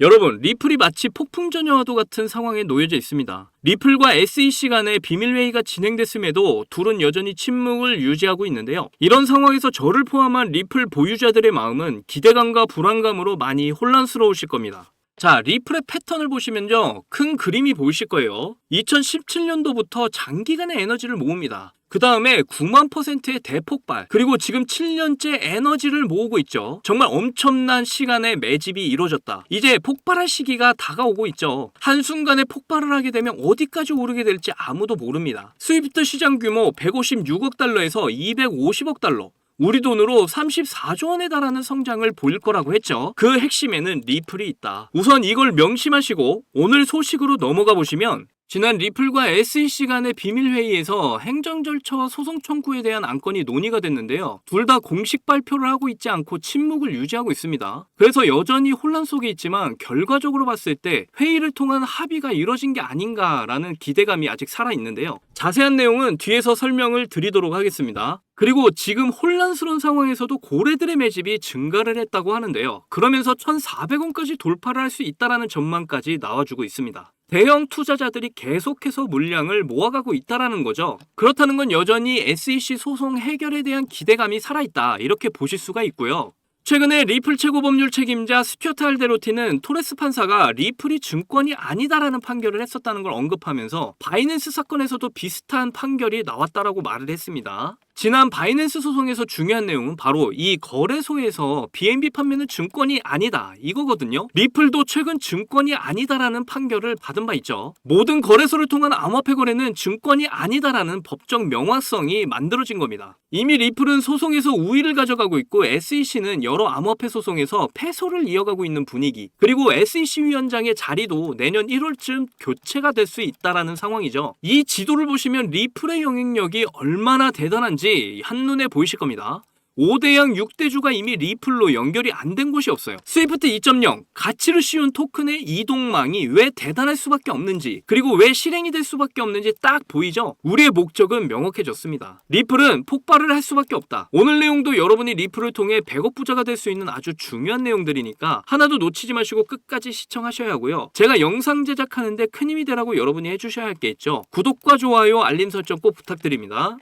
여러분, 리플이 마치 폭풍 전야와도 같은 상황에 놓여져 있습니다. 리플과 SEC 간의 비밀 회의가 진행됐음에도 둘은 여전히 침묵을 유지하고 있는데요. 이런 상황에서 저를 포함한 리플 보유자들의 마음은 기대감과 불안감으로 많이 혼란스러우실 겁니다. 자, 리플의 패턴을 보시면요. 큰 그림이 보이실 거예요. 2017년도부터 장기간의 에너지를 모읍니다. 그 다음에 9만 퍼센트의 대폭발, 그리고 지금 7년째 에너지를 모으고 있죠. 정말 엄청난 시간의 매집이 이루어졌다. 이제 폭발할 시기가 다가오고 있죠. 한순간에 폭발을 하게 되면 어디까지 오르게 될지 아무도 모릅니다. 스위프트 시장 규모 156억 달러에서 250억 달러, 우리 돈으로 34조 원에 달하는 성장을 보일 거라고 했죠. 그 핵심에는 리플이 있다. 우선 이걸 명심하시고 오늘 소식으로 넘어가 보시면 지난 리플과 SEC 간의 비밀 회의에서 행정 절차와 소송 청구에 대한 안건이 논의가 됐는데요. 둘 다 공식 발표를 하고 있지 않고 침묵을 유지하고 있습니다. 그래서 여전히 혼란 속에 있지만 결과적으로 봤을 때 회의를 통한 합의가 이뤄진 게 아닌가라는 기대감이 아직 살아 있는데요. 자세한 내용은 뒤에서 설명을 드리도록 하겠습니다. 그리고 지금 혼란스러운 상황에서도 고래들의 매집이 증가를 했다고 하는데요. 그러면서 1,400원까지 돌파를 할 수 있다라는 전망까지 나와주고 있습니다. 대형 투자자들이 계속해서 물량을 모아가고 있다라는 거죠. 그렇다는 건 여전히 SEC 소송 해결에 대한 기대감이 살아있다 이렇게 보실 수가 있고요. 최근에 리플 최고 법률 책임자 스튜어트 알데로티는 토레스 판사가 리플이 증권이 아니다라는 판결을 했었다는 걸 언급하면서 바이낸스 사건에서도 비슷한 판결이 나왔다라고 말을 했습니다. 지난 바이낸스 소송에서 중요한 내용은 바로 이 거래소에서 BNB 판매는 증권이 아니다 이거거든요. 리플도 최근 증권이 아니다라는 판결을 받은 바 있죠. 모든 거래소를 통한 암호화폐 거래는 증권이 아니다라는 법적 명확성이 만들어진 겁니다. 이미 리플은 소송에서 우위를 가져가고 있고 SEC는 여러 암호화폐 소송에서 패소를 이어가고 있는 분위기 그리고 SEC 위원장의 자리도 내년 1월쯤 교체가 될 수 있다라는 상황이죠. 이 지도를 보시면 리플의 영향력이 얼마나 대단한지 한눈에 보이실 겁니다. 5대양 6대주가 이미 리플로 연결이 안 된 곳이 없어요. 스위프트 2.0 가치를 씌운 토큰의 이동망이 왜 대단할 수밖에 없는지 그리고 왜 실행이 될 수밖에 없는지 딱 보이죠? 우리의 목적은 명확해졌습니다. 리플은 폭발을 할 수밖에 없다. 오늘 내용도 여러분이 리플을 통해 100억 부자가 될 수 있는 아주 중요한 내용들이니까 하나도 놓치지 마시고 끝까지 시청하셔야 하고요. 제가 영상 제작하는데 큰 힘이 되라고 여러분이 해주셔야 할 게 있죠. 구독과 좋아요, 알림 설정 꼭 부탁드립니다.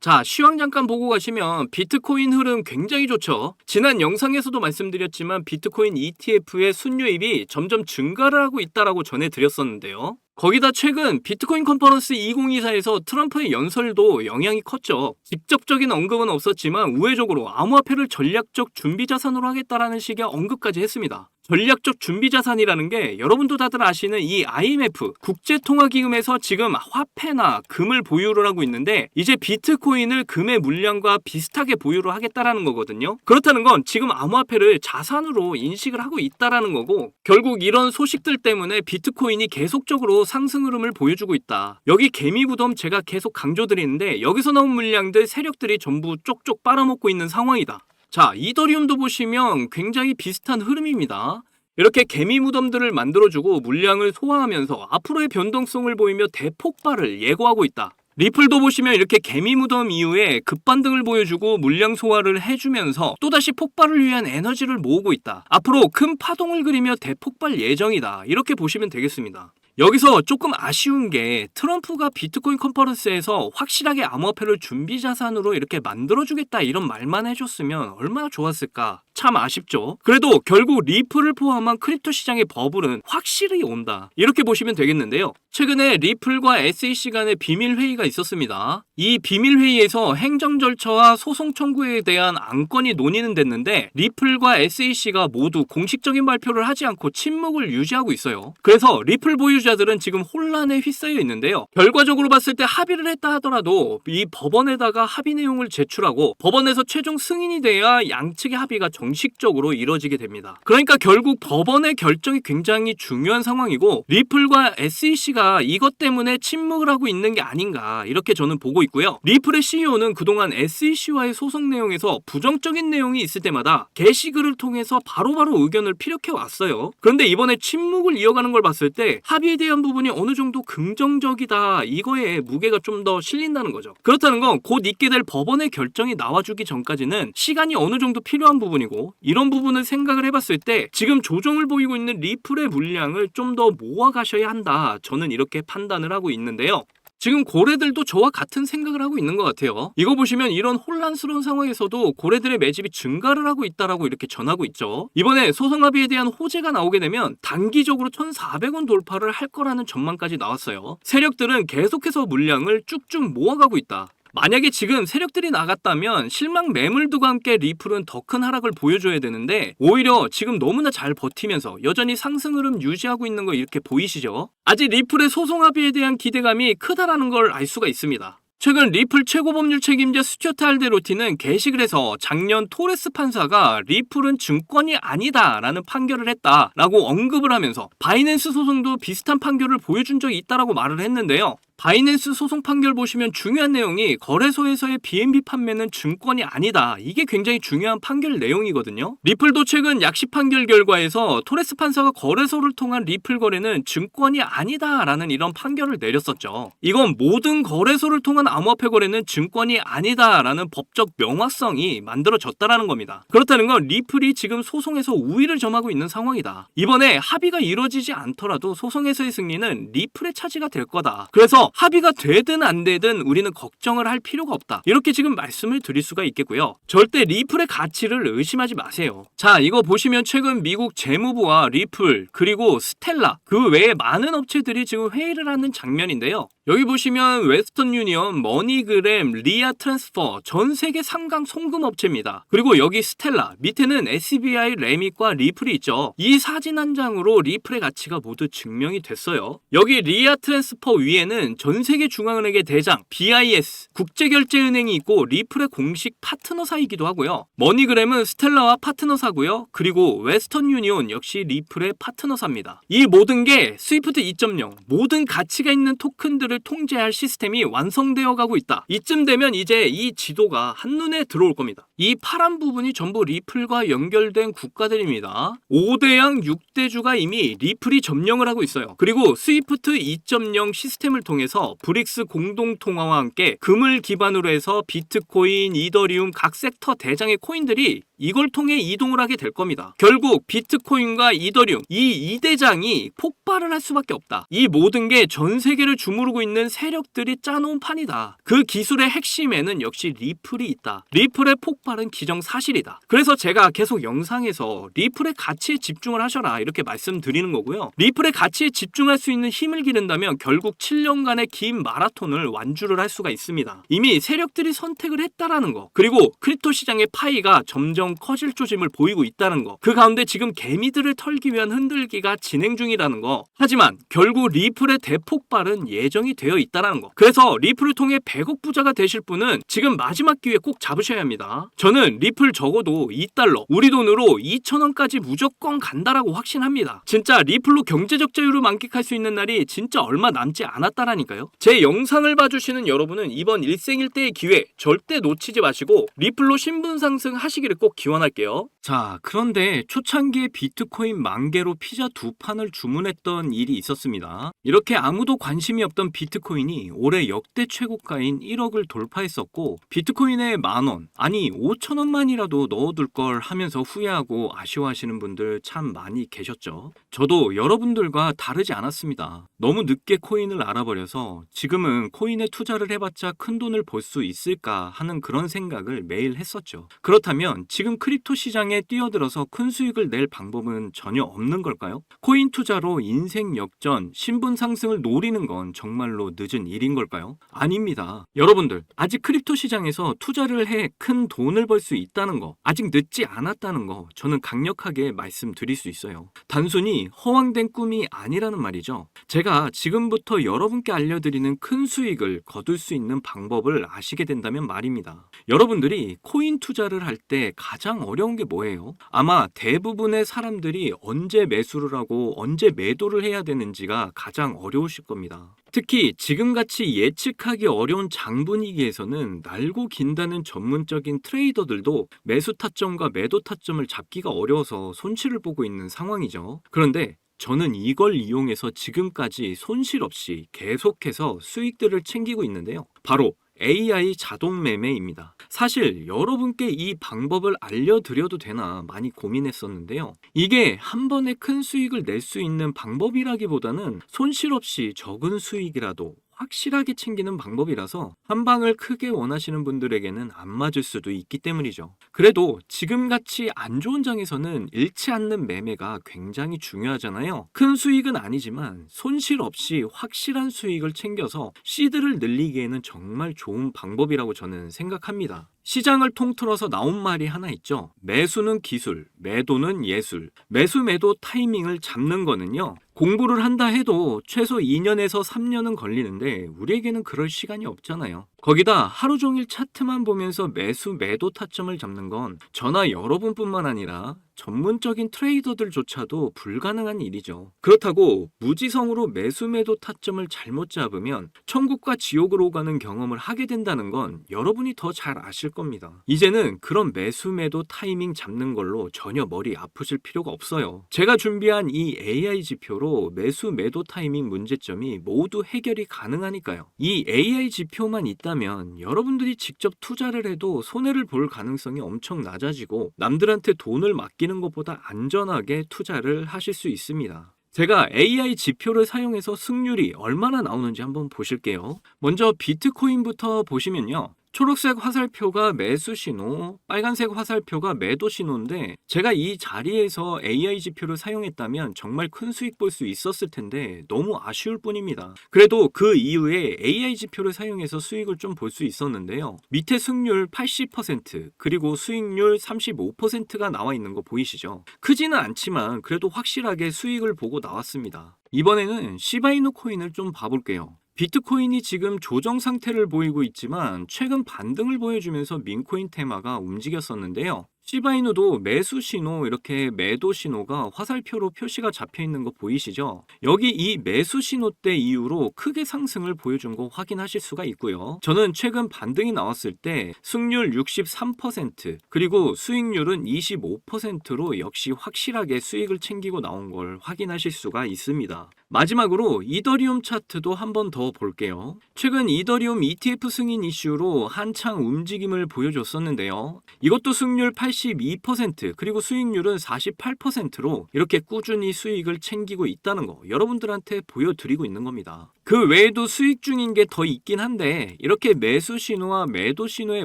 자, 시황 잠깐 보고 가시면 비트코인 흐름 굉장히 좋죠. 지난 영상에서도 말씀드렸지만 비트코인 ETF의 순유입이 점점 증가를 하고 있다라고 전해드렸었는데요. 거기다 최근 비트코인 컨퍼런스 2024에서 트럼프의 연설도 영향이 컸죠. 직접적인 언급은 없었지만 우회적으로 암호화폐를 전략적 준비 자산으로 하겠다라는 식의 언급까지 했습니다. 전략적 준비 자산이라는 게 여러분도 다들 아시는 이 IMF 국제통화기금에서 지금 화폐나 금을 보유를 하고 있는데 이제 비트코인을 금의 물량과 비슷하게 보유를 하겠다라는 거거든요. 그렇다는 건 지금 암호화폐를 자산으로 인식을 하고 있다라는 거고 결국 이런 소식들 때문에 비트코인이 계속적으로 상승 흐름을 보여주고 있다. 여기 개미부덤 제가 계속 강조드리는데 여기서 나온 물량들 세력들이 전부 쪽쪽 빨아먹고 있는 상황이다. 자, 이더리움도 보시면 굉장히 비슷한 흐름입니다. 이렇게 개미 무덤들을 만들어주고 물량을 소화하면서 앞으로의 변동성을 보이며 대폭발을 예고하고 있다. 리플도 보시면 이렇게 개미 무덤 이후에 급반등을 보여주고 물량 소화를 해주면서 또다시 폭발을 위한 에너지를 모으고 있다. 앞으로 큰 파동을 그리며 대폭발 예정이다. 이렇게 보시면 되겠습니다. 여기서 조금 아쉬운 게 트럼프가 비트코인 컨퍼런스에서 확실하게 암호화폐를 준비 자산으로 이렇게 만들어주겠다 이런 말만 해줬으면 얼마나 좋았을까 참 아쉽죠. 그래도 결국 리플을 포함한 크립토 시장의 버블은 확실히 온다. 이렇게 보시면 되겠는데요. 최근에 리플과 SEC 간의 비밀 회의가 있었습니다. 이 비밀 회의에서 행정 절차와 소송 청구에 대한 안건이 논의는 됐는데 리플과 SEC가 모두 공식적인 발표를 하지 않고 침묵을 유지하고 있어요. 그래서 리플 보유자들은 지금 혼란에 휩싸여 있는데요. 결과적으로 봤을 때 합의를 했다 하더라도 이 법원에다가 합의 내용을 제출하고 법원에서 최종 승인이 돼야 양측의 합의가 정 정식적으로 이뤄지게 됩니다. 그러니까 결국 법원의 결정이 굉장히 중요한 상황이고 리플과 SEC가 이것 때문에 침묵을 하고 있는 게 아닌가 이렇게 저는 보고 있고요. 리플의 CEO는 그동안 SEC와의 소송 내용에서 부정적인 내용이 있을 때마다 게시글을 통해서 바로바로 의견을 피력해 왔어요. 그런데 이번에 침묵을 이어가는 걸 봤을 때 합의에 대한 부분이 어느 정도 긍정적이다 이거에 무게가 좀 더 실린다는 거죠. 그렇다는 건 곧 있게 될 법원의 결정이 나와주기 전까지는 시간이 어느 정도 필요한 부분이고 이런 부분을 생각을 해봤을 때 지금 조정을 보이고 있는 리플의 물량을 좀 더 모아가셔야 한다. 저는 이렇게 판단을 하고 있는데요. 지금 고래들도 저와 같은 생각을 하고 있는 것 같아요. 이거 보시면 이런 혼란스러운 상황에서도 고래들의 매집이 증가를 하고 있다라고 이렇게 전하고 있죠. 이번에 소송 합의에 대한 호재가 나오게 되면 단기적으로 1,400원 돌파를 할 거라는 전망까지 나왔어요. 세력들은 계속해서 물량을 쭉쭉 모아가고 있다. 만약에 지금 세력들이 나갔다면 실망 매물들과 함께 리플은 더 큰 하락을 보여줘야 되는데 오히려 지금 너무나 잘 버티면서 여전히 상승 흐름 유지하고 있는 거 이렇게 보이시죠? 아직 리플의 소송 합의에 대한 기대감이 크다라는 걸 알 수가 있습니다. 최근 리플 최고 법률 책임자 스튜어트 알데로티는 게시글 해서 작년 토레스 판사가 리플은 증권이 아니다라는 판결을 했다라고 언급을 하면서 바이낸스 소송도 비슷한 판결을 보여준 적이 있다라고 말을 했는데요. 바이낸스 소송 판결 보시면 중요한 내용이 거래소에서의 BNB 판매는 증권이 아니다. 이게 굉장히 중요한 판결 내용이거든요. 리플도 최근 약식 판결 결과에서 토레스 판사가 거래소를 통한 리플 거래는 증권이 아니다라는 이런 판결을 내렸었죠. 이건 모든 거래소를 통한 암호화폐 거래는 증권이 아니다라는 법적 명확성이 만들어졌다라는 겁니다. 그렇다는 건 리플이 지금 소송에서 우위를 점하고 있는 상황이다. 이번에 합의가 이루어지지 않더라도 소송에서의 승리는 리플의 차지가 될 거다. 그래서 합의가 되든 안 되든 우리는 걱정을 할 필요가 없다. 이렇게 지금 말씀을 드릴 수가 있겠고요. 절대 리플의 가치를 의심하지 마세요. 자, 이거 보시면 최근 미국 재무부와 리플 그리고 스텔라 그 외에 많은 업체들이 지금 회의를 하는 장면인데요. 여기 보시면 웨스턴 유니언, 머니그램, 리아 트랜스퍼 전 세계 3강 송금 업체입니다. 그리고 여기 스텔라 밑에는 SBI, 레밋과 리플이 있죠. 이 사진 한 장으로 리플의 가치가 모두 증명이 됐어요. 여기 리아 트랜스퍼 위에는 전 세계 중앙은행의 대장 BIS 국제결제은행이 있고 리플의 공식 파트너사이기도 하고요. 머니그램은 스텔라와 파트너사고요. 그리고 웨스턴 유니온 역시 리플의 파트너사입니다. 이 모든 게 스위프트 2.0 모든 가치가 있는 토큰들을 통제할 시스템이 완성되어 가고 있다. 이쯤 되면 이제 이 지도가 한눈에 들어올 겁니다. 이 파란 부분이 전부 리플과 연결된 국가들입니다. 5대양 6대주가 이미 리플이 점령을 하고 있어요. 그리고 스위프트 2.0 시스템을 통해 서 브릭스 공동통화와 함께 금을 기반으로 해서 비트코인, 이더리움 각 섹터 대장의 코인들이 이걸 통해 이동을 하게 될 겁니다. 결국 비트코인과 이더리움 이 2대장이 폭발을 할 수밖에 없다. 이 모든 게 전 세계를 주무르고 있는 세력들이 짜놓은 판이다. 그 기술의 핵심에는 역시 리플이 있다. 리플의 폭발은 기정사실이다. 그래서 제가 계속 영상에서 리플의 가치에 집중을 하셔라 이렇게 말씀드리는 거고요. 리플의 가치에 집중할 수 있는 힘을 기른다면 결국 7년간의 긴 마라톤을 완주를 할 수가 있습니다. 이미 세력들이 선택을 했다라는 거. 그리고 크립토 시장의 파이가 점점 커질 조짐을 보이고 있다는 거. 그 가운데 지금 개미들을 털기 위한 흔들기가 진행 중이라는 거. 하지만 결국 리플의 대폭발은 예정이 되어 있다는 거. 그래서 리플을 통해 100억 부자가 되실 분은 지금 마지막 기회 꼭 잡으셔야 합니다. 저는 리플 적어도 2달러, 우리 돈으로 2,000원까지 무조건 간다라고 확신합니다. 진짜 리플로 경제적 자유를 만끽할 수 있는 날이 진짜 얼마 남지 않았다라니까요. 제 영상을 봐주시는 여러분은 이번 일생일대의 기회 절대 놓치지 마시고 리플로 신분 상승 하시기를 꼭 기원할게요. 자, 그런데 초창기에 비트코인 만 개로 피자 두 판을 주문했던 일이 있었습니다. 이렇게 아무도 관심이 없던 비트코인이 올해 역대 최고가인 1억을 돌파했었고 비트코인에 만 원, 아니 5천 원만이라도 넣어둘 걸 하면서 후회하고 아쉬워하시는 분들 참 많이 계셨죠. 저도 여러분들과 다르지 않았습니다. 너무 늦게 코인을 알아버려서 지금은 코인에 투자를 해봤자 큰 돈을 벌 수 있을까 하는 그런 생각을 매일 했었죠. 그렇다면 지금 크립토 시장에 뛰어들어서 큰 수익을 낼 방법은 전혀 없는 걸까요? 코인 투자로 인생 역전, 신분 상승을 노리는 건 정말로 늦은 일인 걸까요? 아닙니다. 여러분들, 아직 크립토 시장에서 투자를 해 큰 돈을 벌 수 있다는 거, 아직 늦지 않았다는 거, 저는 강력하게 말씀드릴 수 있어요. 단순히 허황된 꿈이 아니라는 말이죠. 제가 지금부터 여러분께 알려드리는 큰 수익을 거둘 수 있는 방법을 아시게 된다면 말입니다. 여러분들이 코인 투자를 할때 가장 어려운 게 뭐예요? 아마 대부분의 사람들이 언제 매수를 하고 언제 매도를 해야 되는지가 가장 어려우실 겁니다. 특히 지금같이 예측하기 어려운 장 분위기에서는 날고 긴다는 전문적인 트레이더들도 매수 타점과 매도 타점을 잡기가 어려워서 손실을 보고 있는 상황이죠. 그런데 저는 이걸 이용해서 지금까지 손실 없이 계속해서 수익들을 챙기고 있는데요. 바로 AI 자동 매매입니다. 사실 여러분께 이 방법을 알려드려도 되나 많이 고민했었는데요. 이게 한 번에 큰 수익을 낼 수 있는 방법이라기보다는 손실 없이 적은 수익이라도 확실하게 챙기는 방법이라서 한 방을 크게 원하시는 분들에게는 안 맞을 수도 있기 때문이죠. 그래도 지금같이 안 좋은 장에서는 잃지 않는 매매가 굉장히 중요하잖아요. 큰 수익은 아니지만 손실 없이 확실한 수익을 챙겨서 시드를 늘리기에는 정말 좋은 방법이라고 저는 생각합니다. 시장을 통틀어서 나온 말이 하나 있죠. 매수는 기술, 매도는 예술. 매수 매도 타이밍을 잡는 거는요. 공부를 한다 해도 최소 2년에서 3년은 걸리는데 우리에게는 그럴 시간이 없잖아요. 거기다 하루 종일 차트만 보면서 매수 매도 타점을 잡는 건 저나 여러분뿐만 아니라 전문적인 트레이더들조차도 불가능한 일이죠. 그렇다고 무지성으로 매수 매도 타점을 잘못 잡으면 천국과 지옥으로 가는 경험을 하게 된다는 건 여러분이 더 잘 아실 겁니다. 이제는 그런 매수 매도 타이밍 잡는 걸로 전혀 머리 아프실 필요가 없어요. 제가 준비한 이 AI 지표로 매수 매도 타이밍 문제점이 모두 해결이 가능하니까요. 이 AI 지표만 있다면 여러분들이 직접 투자를 해도 손해를 볼 가능성이 엄청 낮아지고 남들한테 돈을 맡기는 것보다 안전하게 투자를 하실 수 있습니다. 제가 AI 지표를 사용해서 승률이 얼마나 나오는지 한번 보실게요. 먼저 비트코인부터 보시면요. 초록색 화살표가 매수 신호, 빨간색 화살표가 매도 신호인데 제가 이 자리에서 AI 지표를 사용했다면 정말 큰 수익 볼 수 있었을 텐데 너무 아쉬울 뿐입니다. 그래도 그 이후에 AI 지표를 사용해서 수익을 좀 볼 수 있었는데요. 밑에 승률 80% 그리고 수익률 35%가 나와 있는 거 보이시죠? 크지는 않지만 그래도 확실하게 수익을 보고 나왔습니다. 이번에는 시바이누 코인을 좀 봐볼게요. 비트코인이 지금 조정 상태를 보이고 있지만 최근 반등을 보여주면서 민코인 테마가 움직였었는데요. 시바이누도 매수 신호 이렇게 매도 신호가 화살표로 표시가 잡혀 있는 거 보이시죠? 여기 이 매수 신호 때 이후로 크게 상승을 보여준 거 확인하실 수가 있고요. 저는 최근 반등이 나왔을 때 승률 63% 그리고 수익률은 25%로 역시 확실하게 수익을 챙기고 나온 걸 확인하실 수가 있습니다. 마지막으로 이더리움 차트도 한 번 더 볼게요. 최근 이더리움 ETF 승인 이슈로 한창 움직임을 보여줬었는데요. 이것도 승률 82% 그리고 수익률은 48%로 이렇게 꾸준히 수익을 챙기고 있다는 거 여러분들한테 보여드리고 있는 겁니다. 그 외에도 수익 중인 게 더 있긴 한데 이렇게 매수 신호와 매도 신호에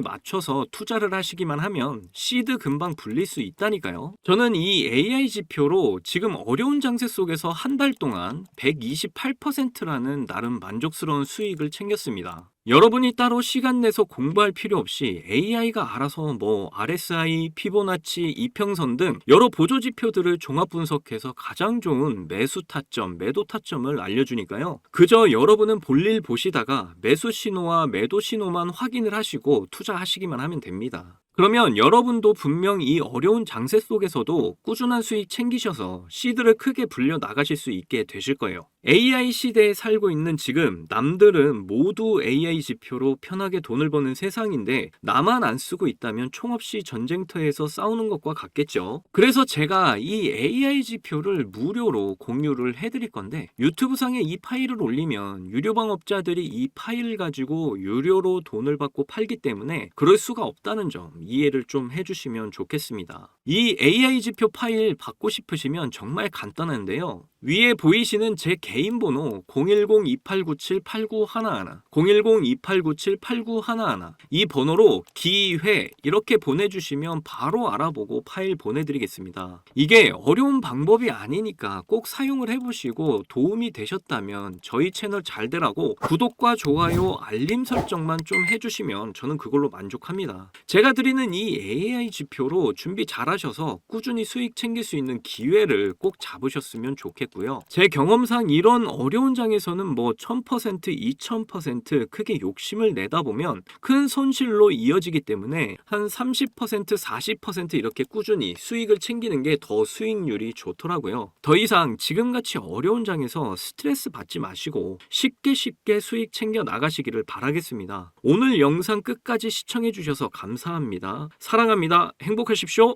맞춰서 투자를 하시기만 하면 시드 금방 불릴 수 있다니까요. 저는 이 AI 지표로 지금 어려운 장세 속에서 한 달 동안 128%라는 나름 만족스러운 수익을 챙겼습니다. 여러분이 따로 시간 내서 공부할 필요 없이 AI가 알아서 뭐 RSI, 피보나치, 이평선 등 여러 보조 지표들을 종합 분석해서 가장 좋은 매수 타점, 매도 타점을 알려주니까요. 그저 여러분은 볼일 보시다가 매수 신호와 매도 신호만 확인을 하시고 투자하시기만 하면 됩니다. 그러면 여러분도 분명 이 어려운 장세 속에서도 꾸준한 수익 챙기셔서 시드를 크게 불려 나가실 수 있게 되실 거예요. AI 시대에 살고 있는 지금 남들은 모두 AI 지표로 편하게 돈을 버는 세상인데 나만 안 쓰고 있다면 총없이 전쟁터에서 싸우는 것과 같겠죠. 그래서 제가 이 AI 지표를 무료로 공유를 해드릴 건데 유튜브 상에 이 파일을 올리면 유료 방업자들이 이 파일을 가지고 유료로 돈을 받고 팔기 때문에 그럴 수가 없다는 점 이해를 좀 해주시면 좋겠습니다. 이 AI 지표 파일 받고 싶으시면 정말 간단한데요. 위에 보이시는 제 개인 번호 010-2897-8911, 010-2897-8911, 이 번호로 기회 이렇게 보내주시면 바로 알아보고 파일 보내드리겠습니다. 이게 어려운 방법이 아니니까 꼭 사용을 해보시고 도움이 되셨다면 저희 채널 잘 되라고 구독과 좋아요, 알림 설정만 좀 해주시면 저는 그걸로 만족합니다. 제가 드리는 이 AI 지표로 준비 잘 하셔서 꾸준히 수익 챙길 수 있는 기회를 꼭 잡으셨으면 좋겠고요. 같고요. 제 경험상 이런 어려운 장에서는 뭐 1000%, 2000% 크게 욕심을 내다 보면 큰 손실로 이어지기 때문에 한 30%, 40% 이렇게 꾸준히 수익을 챙기는 게 더 수익률이 좋더라고요. 더 이상 지금같이 어려운 장에서 스트레스 받지 마시고 쉽게 쉽게 수익 챙겨 나가시기를 바라겠습니다. 오늘 영상 끝까지 시청해 주셔서 감사합니다. 사랑합니다. 행복하십시오.